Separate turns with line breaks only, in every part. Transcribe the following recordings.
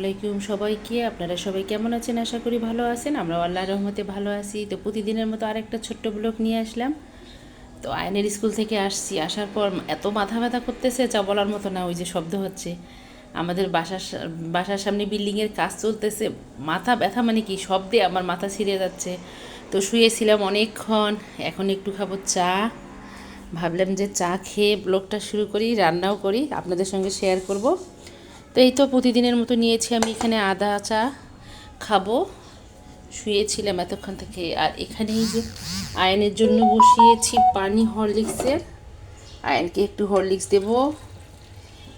আলাইকুম সবাইকে আপনারা সবাই কেমন আছেন আশা করি ভালো আছেন আমরা আল্লাহ রহমতে ভালো আছি তো প্রতিদিনের মতো আরেকটা ছোট্ট ব্লগ নিয়ে আসলাম তো আয়নের স্কুল থেকে আসছি আসার পর এত মাথা ব্যথা করতেছে যা বলার মতো না ওই যে শব্দ হচ্ছে আমাদের বাসার বাসার সামনে বিল্ডিংয়ের কাজ চলতেছে মাথা ব্যথা মানে কি শব্দে আমার মাথা ছিঁড়ে যাচ্ছে তো শুয়েছিলাম অনেকক্ষণ এখন একটু খাবো চা ভাবলাম যে চা খেয়ে ব্লগটা শুরু করি রান্নাও করি আপনাদের সঙ্গে শেয়ার করব তো এই তো প্রতিদিনের মতো নিয়েছি আমি এখানে আদা চা খাবো শুয়েছিলাম এতক্ষণ থেকে আর এখানে যে আয়নের জন্য বসিয়েছি পানি হরলিক্সের আয়নকে একটু হরলিক্স দেব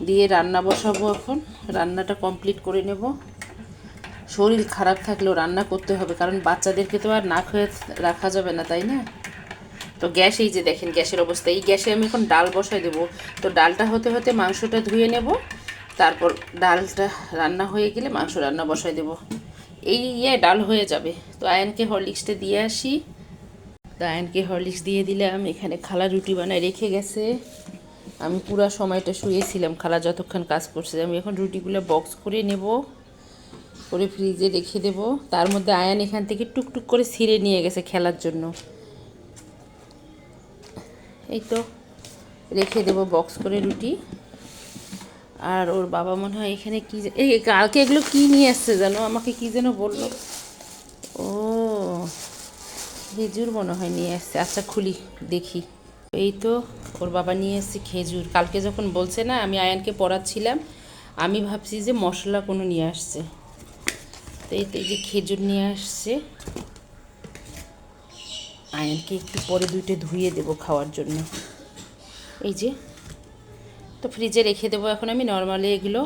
দিয়ে রান্না বসাবো এখন রান্নাটা কমপ্লিট করে নেব শরীর খারাপ থাকলেও রান্না করতে হবে কারণ বাচ্চাদেরকে তো আর না খেয়ে রাখা যাবে না তাই না তো গ্যাস এই যে দেখেন গ্যাসের অবস্থা এই গ্যাসে আমি এখন ডাল বসাই দেবো তো ডালটা হতে হতে মাংসটা ধুয়ে নেবো তারপর ডালটা রান্না হয়ে গেলে মাংস রান্না বসাই দেব এই ইয়ে ডাল হয়ে যাবে তো আয়নকে হরলিক্সটা দিয়ে আসি তো আয়নকে হরলিক্স দিয়ে দিলাম এখানে খালা রুটি বানায় রেখে গেছে আমি পুরো সময়টা শুয়েছিলাম খালা যতক্ষণ কাজ করছে আমি এখন রুটিগুলো বক্স করে নেব করে ফ্রিজে রেখে দেব তার মধ্যে আয়ন এখান থেকে টুকটুক করে ছিঁড়ে নিয়ে গেছে খেলার জন্য এই তো রেখে দেব বক্স করে রুটি আর ওর বাবা মনে হয় এখানে কী এই কালকে এগুলো কী নিয়ে আসছে জানো আমাকে কী যেন বললো ও খেজুর মনে হয় নিয়ে আসছে আচ্ছা খুলি দেখি এই তো ওর বাবা নিয়ে এসছে খেজুর কালকে যখন বলছে না আমি আয়ানকে পড়াচ্ছিলাম আমি ভাবছি যে মশলা কোনো নিয়ে আসছে তো এই তো এই যে খেজুর নিয়ে আসছে আয়ানকে একটু পরে দুইটা ধুয়ে দেব খাওয়ার জন্য এই যে তো ফ্রিজে রেখে দেবো এখন আমি নর্মালি এগুলো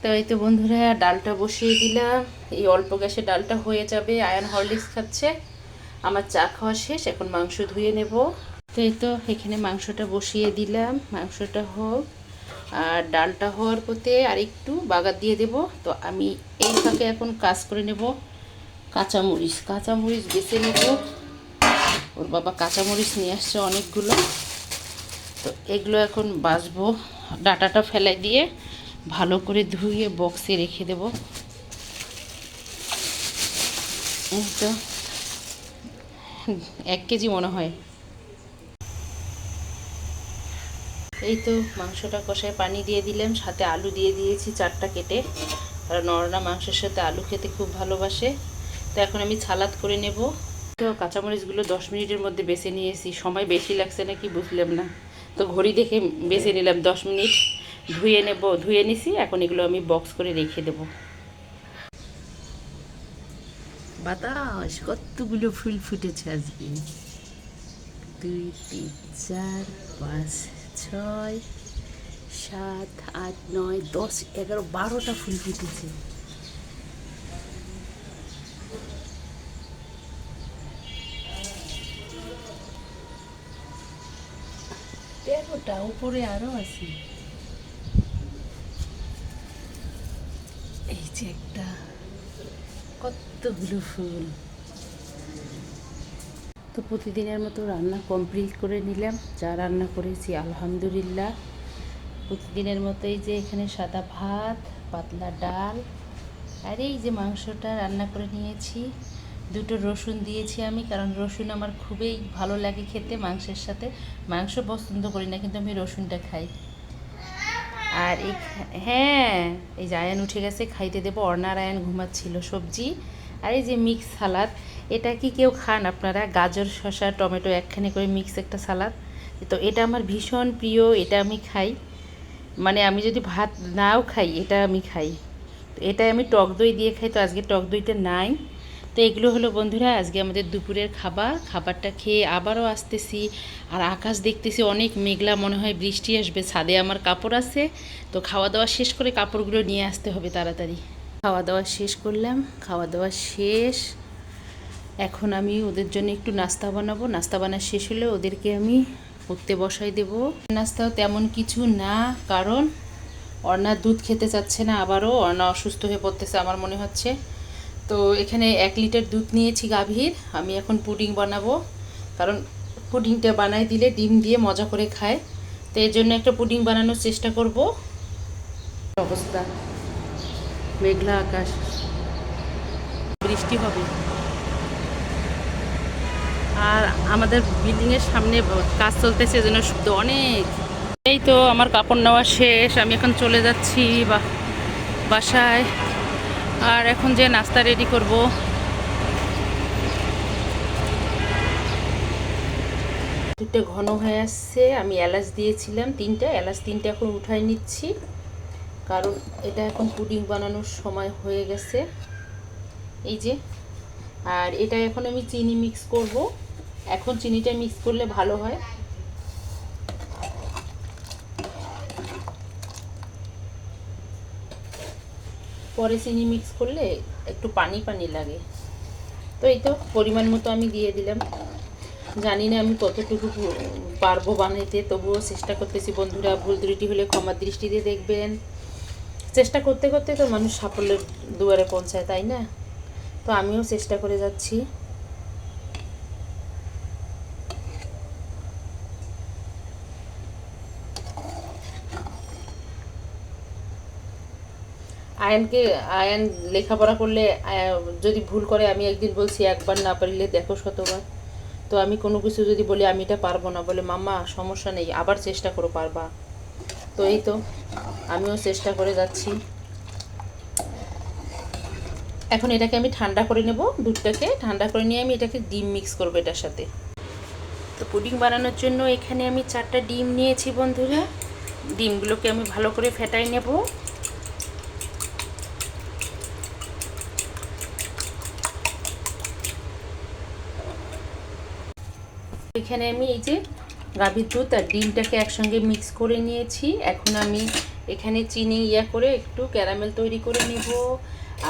তো এই তো বন্ধুরা ডালটা বসিয়ে দিলাম এই অল্প গ্যাসে ডালটা হয়ে যাবে আয়ন হরলিক্স খাচ্ছে আমার চা খাওয়া শেষ এখন মাংস ধুয়ে নেব তো এই তো এখানে মাংসটা বসিয়ে দিলাম মাংসটা হোক আর ডালটা হওয়ার পথে আর একটু বাগার দিয়ে দেব তো আমি এই ফাঁকে এখন কাজ করে নেব কাঁচামরিচ কাঁচামরিচ বেছে নেবো ওর বাবা কাঁচামরিচ নিয়ে আসছে অনেকগুলো তো এগুলো এখন বাছবো ডাটাটা ফেলাই দিয়ে ভালো করে ধুয়ে বক্সে রেখে দেব তো এক কেজি মনে হয় এই তো মাংসটা কষায় পানি দিয়ে দিলাম সাথে আলু দিয়ে দিয়েছি চারটা কেটে কারণ নরনা মাংসের সাথে আলু খেতে খুব ভালোবাসে তো এখন আমি ছালাদ করে নেবো তো কাঁচামরিচগুলো দশ মিনিটের মধ্যে বেছে নিয়েছি সময় বেশি লাগছে নাকি বুঝলাম না তো ঘড়ি দেখে বেছে নিলাম দশ মিনিট ধুয়ে নেব ধুয়ে নিছি এখন এগুলো আমি বক্স করে রেখে দেব বাতাস কতগুলো ফুল ফুটেছে আজকে দুই তিন চার পাঁচ ছয় সাত আট নয় দশ এগারো বারোটা ফুল ফুটেছে উপরে আরো আছে এই যে একটা কতগুলো ফুল তো প্রতিদিনের মতো রান্না কমপ্লিট করে নিলাম যা রান্না করেছি আলহামদুলিল্লাহ প্রতিদিনের মতোই যে এখানে সাদা ভাত পাতলা ডাল আর এই যে মাংসটা রান্না করে নিয়েছি দুটো রসুন দিয়েছি আমি কারণ রসুন আমার খুবই ভালো লাগে খেতে মাংসের সাথে মাংস পছন্দ করি না কিন্তু আমি রসুনটা খাই আর এই হ্যাঁ এই যে আয়ন উঠে গেছে খাইতে দেবো অর্ণার আয়ান ঘুমাচ্ছিল সবজি আর এই যে মিক্স সালাদ এটা কি কেউ খান আপনারা গাজর শসা টমেটো একখানে করে মিক্স একটা সালাদ তো এটা আমার ভীষণ প্রিয় এটা আমি খাই মানে আমি যদি ভাত নাও খাই এটা আমি খাই তো এটা আমি টক দই দিয়ে খাই তো আজকে টক দইটা নাই তো এগুলো হলো বন্ধুরা আজকে আমাদের দুপুরের খাবার খাবারটা খেয়ে আবারও আসতেছি আর আকাশ দেখতেছি অনেক মেঘলা মনে হয় বৃষ্টি আসবে ছাদে আমার কাপড় আছে তো খাওয়া দাওয়া শেষ করে কাপড়গুলো নিয়ে আসতে হবে তাড়াতাড়ি খাওয়া দাওয়া শেষ করলাম খাওয়া দাওয়া শেষ এখন আমি ওদের জন্য একটু নাস্তা বানাবো নাস্তা বানা শেষ হলে ওদেরকে আমি পড়তে বসাই দেব নাস্তাও তেমন কিছু না কারণ অর্ণা দুধ খেতে চাচ্ছে না আবারও অর্ণা অসুস্থ হয়ে পড়তেছে আমার মনে হচ্ছে তো এখানে এক লিটার দুধ নিয়েছি গাভীর আমি এখন পুডিং বানাবো কারণ পুডিংটা বানাই দিলে ডিম দিয়ে মজা করে খায় তো এর জন্য একটা পুডিং বানানোর চেষ্টা করব অবস্থা মেঘলা আকাশ বৃষ্টি হবে আর আমাদের বিল্ডিংয়ের সামনে কাজ চলতেছে জন্য শুদ্ধ অনেক এই তো আমার কাপড় নেওয়া শেষ আমি এখন চলে যাচ্ছি বা বাসায় আর এখন যে নাস্তা রেডি করব দুধটা ঘন হয়ে আসছে আমি এলাচ দিয়েছিলাম তিনটা এলাচ তিনটা এখন উঠাই নিচ্ছি কারণ এটা এখন পুডিং বানানোর সময় হয়ে গেছে এই যে আর এটা এখন আমি চিনি মিক্স করব এখন চিনিটা মিক্স করলে ভালো হয় পরে চিনি মিক্স করলে একটু পানি পানি লাগে তো এই তো পরিমাণ মতো আমি দিয়ে দিলাম জানি না আমি কতটুকু পারবো বানাইতে তবুও চেষ্টা করতেছি বন্ধুরা ভুল ত্রুটি হলে ক্ষমার দৃষ্টিতে দেখবেন চেষ্টা করতে করতে তো মানুষ সাফল্যের দুয়ারে পৌঁছায় তাই না তো আমিও চেষ্টা করে যাচ্ছি আয়নকে আয়ন লেখাপড়া করলে যদি ভুল করে আমি একদিন বলছি একবার না পারলে দেখো শতবার তো আমি কোনো কিছু যদি বলি আমি এটা পারবো না বলে মামা সমস্যা নেই আবার চেষ্টা করো পারবা তো এই তো আমিও চেষ্টা করে যাচ্ছি এখন এটাকে আমি ঠান্ডা করে নেব দুধটাকে ঠান্ডা করে নিয়ে আমি এটাকে ডিম মিক্স করবো এটার সাথে তো পুডিং বানানোর জন্য এখানে আমি চারটা ডিম নিয়েছি বন্ধুরা ডিমগুলোকে আমি ভালো করে ফেটাই নেব এখানে আমি এই যে গাভীর দুধ আর ডিমটাকে একসঙ্গে মিক্স করে নিয়েছি এখন আমি এখানে চিনি ইয়া করে একটু ক্যারামেল তৈরি করে নিব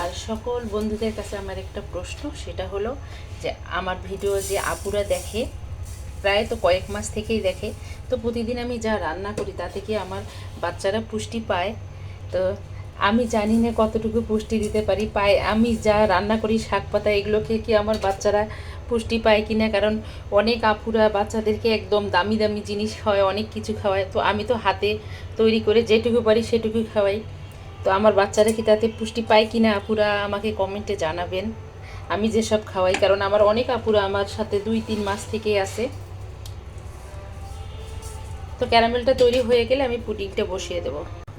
আর সকল বন্ধুদের কাছে আমার একটা প্রশ্ন সেটা হলো যে আমার ভিডিও যে আপুরা দেখে প্রায় তো কয়েক মাস থেকেই দেখে তো প্রতিদিন আমি যা রান্না করি তাতে কি আমার বাচ্চারা পুষ্টি পায় তো আমি জানি না কতটুকু পুষ্টি দিতে পারি পায় আমি যা রান্না করি শাক পাতা এগুলোকে কি আমার বাচ্চারা পুষ্টি পায় কিনা কারণ অনেক আপুরা বাচ্চাদেরকে একদম দামি দামি জিনিস খাওয়ায় অনেক কিছু খাওয়ায় তো আমি তো হাতে তৈরি করে যেটুকু পারি সেটুকু খাওয়াই তো আমার বাচ্চারা কি তাতে পুষ্টি পায় কিনা আপুরা আমাকে কমেন্টে জানাবেন আমি যেসব খাওয়াই কারণ আমার অনেক আপুরা আমার সাথে দুই তিন মাস থেকেই আছে তো ক্যারামেলটা তৈরি হয়ে গেলে আমি পুটিংটা বসিয়ে দেব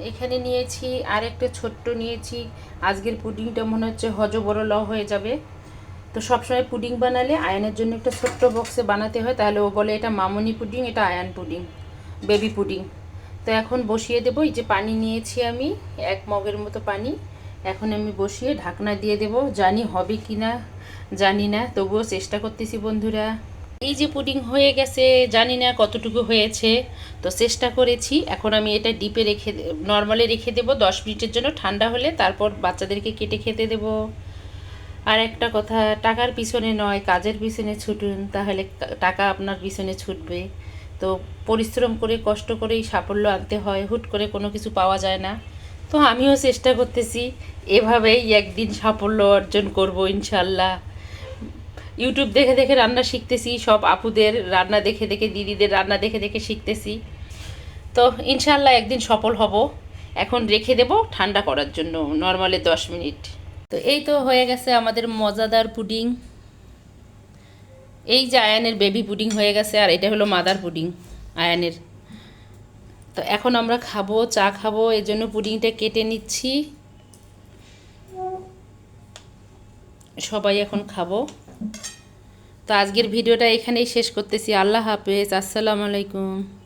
এখানে নিয়েছি আর একটা ছোট্ট নিয়েছি আজকের পুটিংটা মনে হচ্ছে হজবরল হয়ে যাবে তো সবসময় পুডিং বানালে আয়নের জন্য একটা ছোট্ট বক্সে বানাতে হয় তাহলে ও বলে এটা মামনি পুডিং এটা আয়ন পুডিং বেবি পুডিং তো এখন বসিয়ে দেবো এই যে পানি নিয়েছি আমি এক মগের মতো পানি এখন আমি বসিয়ে ঢাকনা দিয়ে দেব জানি হবে কি না জানি না তবুও চেষ্টা করতেছি বন্ধুরা এই যে পুডিং হয়ে গেছে জানি না কতটুকু হয়েছে তো চেষ্টা করেছি এখন আমি এটা ডিপে রেখে নর্মালে রেখে দেব দশ মিনিটের জন্য ঠান্ডা হলে তারপর বাচ্চাদেরকে কেটে খেতে দেবো আর একটা কথা টাকার পিছনে নয় কাজের পিছনে ছুটুন তাহলে টাকা আপনার পিছনে ছুটবে তো পরিশ্রম করে কষ্ট করেই সাফল্য আনতে হয় হুট করে কোনো কিছু পাওয়া যায় না তো আমিও চেষ্টা করতেছি এভাবেই একদিন সাফল্য অর্জন করব ইনশাল্লাহ ইউটিউব দেখে দেখে রান্না শিখতেছি সব আপুদের রান্না দেখে দেখে দিদিদের রান্না দেখে দেখে শিখতেছি তো ইনশাল্লাহ একদিন সফল হব এখন রেখে দেব ঠান্ডা করার জন্য নর্মালে দশ মিনিট তো এই তো হয়ে গেছে আমাদের মজাদার পুডিং এই যে আয়ানের বেবি পুডিং হয়ে গেছে আর এটা হলো মাদার পুডিং আয়ানের তো এখন আমরা খাবো চা খাবো এর জন্য পুডিংটা কেটে নিচ্ছি সবাই এখন খাবো তো আজকের ভিডিওটা এখানেই শেষ করতেছি আল্লাহ হাফেজ আসসালামু আলাইকুম